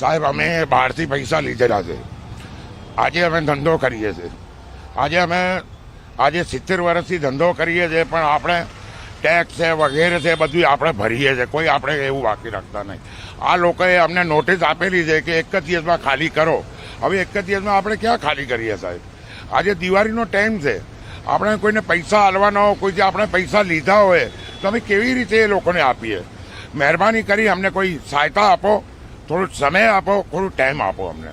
સાહેબ, અમે બહારથી પૈસા લીધેલા છે. આજે અમે ધંધો કરીએ છીએ. આજે અમે, આજે સિત્તેર વર્ષથી ધંધો કરીએ છીએ, પણ આપણે ટેક્સ છે, વગેરે છે બધું આપણે ભરીએ છીએ. કોઈ આપણે એવું બાકી રાખતા નહીં. આ લોકોએ અમને નોટિસ આપેલી છે કે એક જ દિવસમાં ખાલી કરો. હવે એક જ દિવસમાં આપણે ક્યાં ખાલી કરીએ સાહેબ? આજે દિવાળીનો ટાઈમ છે. આપણે કોઈને પૈસા હાલવાના હોય, કોઈ જે આપણે પૈસા લીધા હોય, તો અમે કેવી રીતે એ લોકોને આપીએ? મહેરબાની કરી અમને કોઈ સહાયતા આપો. થોડું સમય આપો થોડું ટાઈમ આપો અમને.